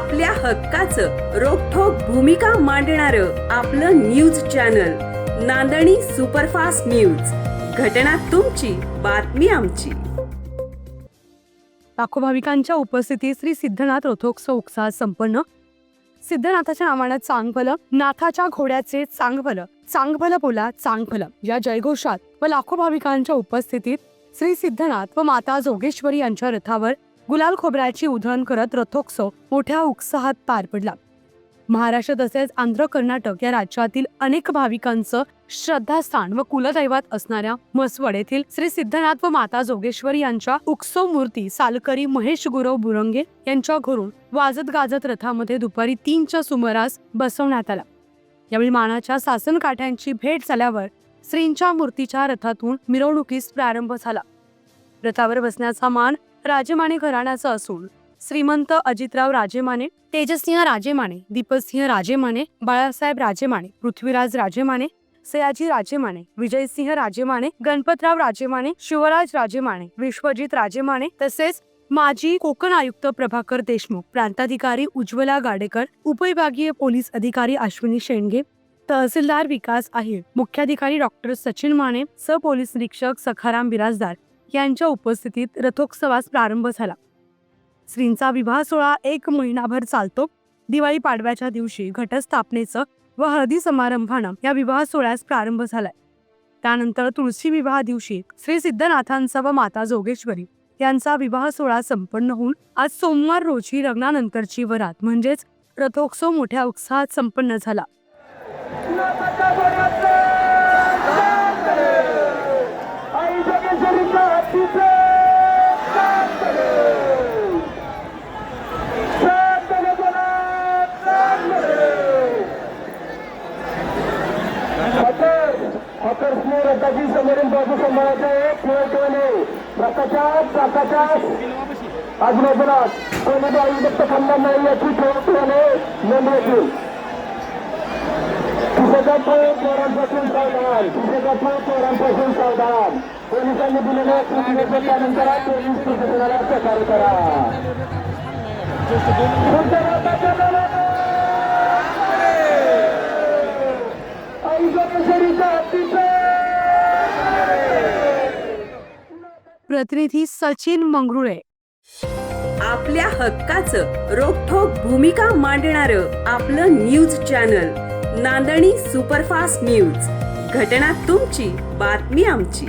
आपल्या हक्काचं रोखोक भूमिका मांडणार आपलं news channel Nandani superfast news. घटना तुमची बातमी आमची. लाखो भाविकांच्या उपस्थितीत श्री सिद्धनाथ रथोत्सव उत्साहात संपन्न. सिद्धनाथाच्या नावानं चांगभलं नाथाच्या घोड्याचे चांगभलं चांगभलं बोला चांगभलं. या जयघोषात व लाखो भाविकांच्या उपस्थितीत श्री सिद्धनाथ व माता जोगेश्वरी यांच्या रथावर गुलाल खोबऱ्याची उधळण करत रथोत्सव मोठ्या उत्साहात पार पडला. महाराष्ट्र तसेच आंध्र कर्नाटक या राज्यातील अनेक भाविकांचं श्रद्धास्थान व कुलदैवत असणाऱ्या म्हसवड येथील श्री सिद्धनाथ व माता जोगेश्वर यांच्या उत्सव मूर्ती सालकरी महेश गुरव बुरंगे यांच्या घरून वाजत गाजत रथामध्ये दुपारी तीनच्या सुमारास बसवण्यात आला. यावेळी मानाच्या सासन काठ्यांची भेट झाल्यावर श्रींच्या मूर्तीच्या रथातून मिरवणुकीस प्रारंभ झाला. रथावर बसण्याचा मान राजेमाने घराण्याचा असून श्रीमंत अजितराव राजेमाने तेजसिंह राजेमाने दीपसिंह राजेमाने बाळासाहेब राजेमाने पृथ्वीराज राजेमाने सयाजी राजेमाने विजयसिंह राजेमाने गणपतराव राजेमाने शिवराज राजेमाने विश्वजित राजेमाने तसेच माजी कोकण आयुक्त प्रभाकर देशमुख प्रांताधिकारी उज्ज्वला गाडेकर उपविभागीय पोलीस अधिकारी अश्विनी शेंडगे तहसीलदार विकास आहे मुख्याधिकारी डॉक्टर सचिन माने पोलीस निरीक्षक सखाराम बिराजदार. यांच्या उपस्थितीत रथोत्सवास प्रारंभ झाला. श्रींचा विवाह सोहळा एक महिनाभर चालतो. दिवाळी पाडव्याच्या दिवशी घटस्थापनेचं व हळदी समारंभानं या विवाह सोहळ्यास प्रारंभ झालाय. त्यानंतर तुळशी विवाह दिवशी श्री सिद्धनाथांचा व माता जोगेश्वरी यांचा विवाह सोहळा संपन्न होऊन आज सोमवार रोजी लग्नानंतरची वरात म्हणजेच रथोत्सव मोठ्या उत्साहात संपन्न झाला. हॉकर्सने रथाची समोरील बाजू सांभाळायचे आहे. खेळ खेळणे रथाच्या चाकाच्या आजूबाजूला कोणी आयुक्त थांबणार नाही याची ठेवणे नोंद येतील तिसऱ्या चोरांपासून सावधान तिसऱ्या चोरांपासून सावधान. पोलिसांनी दिलेल्या सूचनेचं करा पोलीस प्रशासनाला सहकार्य करा. प्रतिनिधी सचिन मंगरुळे. आपल्या हक्काचं रोखोक भूमिका मांडणार आपलं news channel Nandani superfast news. घटना तुमची बातमी आमची.